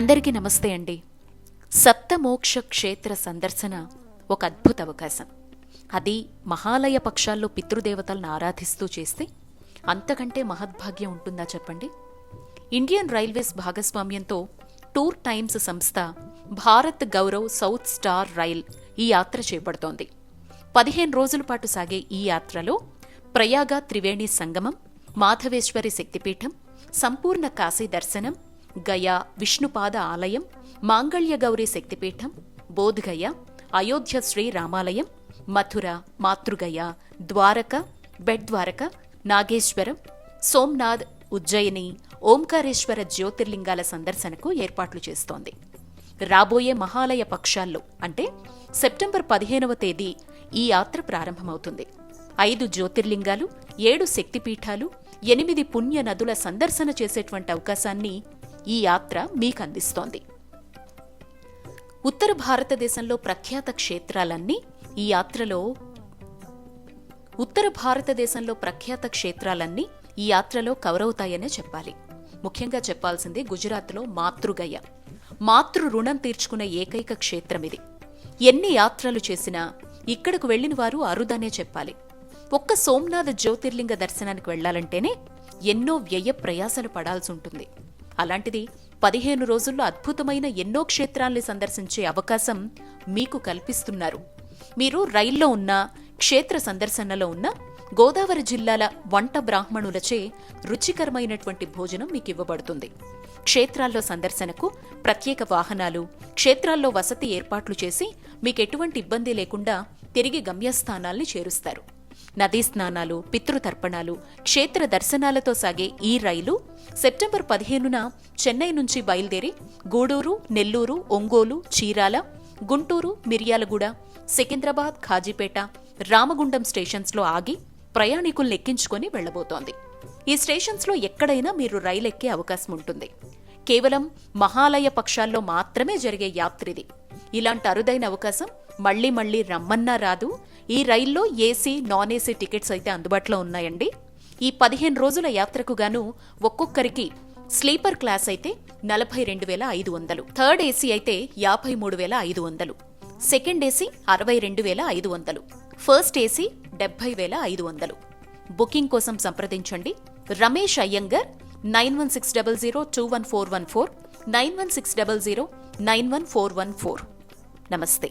అందరికీ నమస్తే అండి. సప్తమోక్ష క్షేత్ర సందర్శన ఒక అద్భుత అవకాశం. అది మహాలయ పక్షాల్లో పితృదేవతలను ఆరాధిస్తూ చేస్తే అంతకంటే మహద్భాగ్యం ఉంటుందా చెప్పండి? ఇండియన్ రైల్వేస్ భాగస్వామ్యంతో టూర్ టైమ్స్ సంస్థ Bharat Gaurav south star rail ఈ యాత్ర చేపడుతోంది. పదిహేను రోజుల పాటు సాగే ఈ యాత్రలో ప్రయాగ త్రివేణి సంగమం మాధవేశ్వరి శక్తిపీఠం సంపూర్ణ కాశీ దర్శనం గయా విష్ణుపాద ఆలయం మాంగళ్యగౌరి శక్తిపీఠం బోధ్గయ అయోధ్య శ్రీ రామాలయం మథుర మాతృగయ ద్వారక బెడ్ద్వారక నాగేశ్వరం సోమ్నాథ్ ఉజ్జయిని ఓంకారేశ్వర జ్యోతిర్లింగాల సందర్శనకు ఏర్పాట్లు చేస్తోంది. రాబోయే మహాలయ పక్షాల్లో అంటే సెప్టెంబర్ పదిహేనవ తేదీ ఈ యాత్ర ప్రారంభమవుతుంది. ఐదు జ్యోతిర్లింగాలు ఏడు శక్తిపీఠాలు ఎనిమిది పుణ్య నదుల సందర్శన చేసేటువంటి అవకాశాన్ని ఈ యాత్ర మీకు అందిస్తోంది ఉత్తర భారతదేశంలో ప్రఖ్యాత క్షేత్రాలన్నీ ఈ యాత్రలో ఉత్తర భారతదేశంలో ప్రఖ్యాత క్షేత్రాలన్నీ ఈ యాత్రలో కవర్ అవుతాయనే చెప్పాలి. ముఖ్యంగా చెప్పాల్సింది గుజరాత్లో మాతృగయ మాతృ రుణం తీర్చుకున్న ఏకైక క్షేత్రం ఇది. ఎన్ని యాత్రలు చేసినా ఇక్కడకు వెళ్ళిన వారు అరుదనే చెప్పాలి. ఒక్క సోమనాథ జ్యోతిర్లింగ దర్శనానికి వెళ్ళాలంటేనే ఎన్నో వ్యయ ప్రయాసలు పడాల్సి ఉంటుంది. అలాంటిది పదిహేను రోజుల్లో అద్భుతమైన ఎన్నో క్షేత్రాల్ని సందర్శించే అవకాశం మీకు కల్పిస్తున్నారు. మీరు రైల్లో ఉన్న క్షేత్ర సందర్శనలో ఉన్న గోదావరి జిల్లాల వంట బ్రాహ్మణులచే రుచికరమైనటువంటి భోజనం మీకు ఇవ్వబడుతుంది. క్షేత్రాల్లో సందర్శనకు ప్రత్యేక వాహనాలు క్షేత్రాల్లో వసతి ఏర్పాట్లు చేసి మీకు ఎటువంటి ఇబ్బంది లేకుండా తిరిగి గమ్యస్థానాల్ని చేరుస్తారు. నదీ స్నానాలు పితృతర్పణాలు క్షేత్ర దర్శనాలతో సాగే ఈ రైలు సెప్టెంబర్ పదిహేనున చెన్నై నుంచి బయలుదేరి గూడూరు నెల్లూరు ఒంగోలు చీరాల గుంటూరు మిర్యాలగూడ సికింద్రాబాద్ ఖాజీపేట రామగుండం స్టేషన్స్లో ఆగి ప్రయాణికుల్ని ఎక్కించుకొని వెళ్ళబోతోంది ఈ స్టేషన్స్లో ఎక్కడైనా మీరు రైలు ఎక్కే అవకాశం ఉంటుంది కేవలం మహాలయ పక్షాల్లో మాత్రమే జరిగే యాత్రిది. ఇలాంటి అరుదైన అవకాశం మళ్ళీ మళ్ళీ రమ్మన్నా రాదు. ఈ రైల్లో ఏసీ నాన్ ఏసీ టికెట్స్ అయితే అందుబాటులో ఉన్నాయండి. ఈ పదిహేను రోజుల యాత్రకు గాను ఒక్కొక్కరికి స్లీపర్ క్లాస్ అయితే నలభై రెండు వేల ఐదు వందలు. థర్డ్ ఏసీ అయితే యాభై మూడు వేల ఐదు వందలు. సెకండ్ ఏసీ అరవై రెండు వేల ఐదు వందలు. ఫస్ట్ ఏసీ డెబ్బై వేల ఐదు వందలు. బుకింగ్ కోసం సంప్రదించండి. Ramesh Iyengar nine one six double zero two one four one four nine one six double zero nine one four one four. నమస్తే.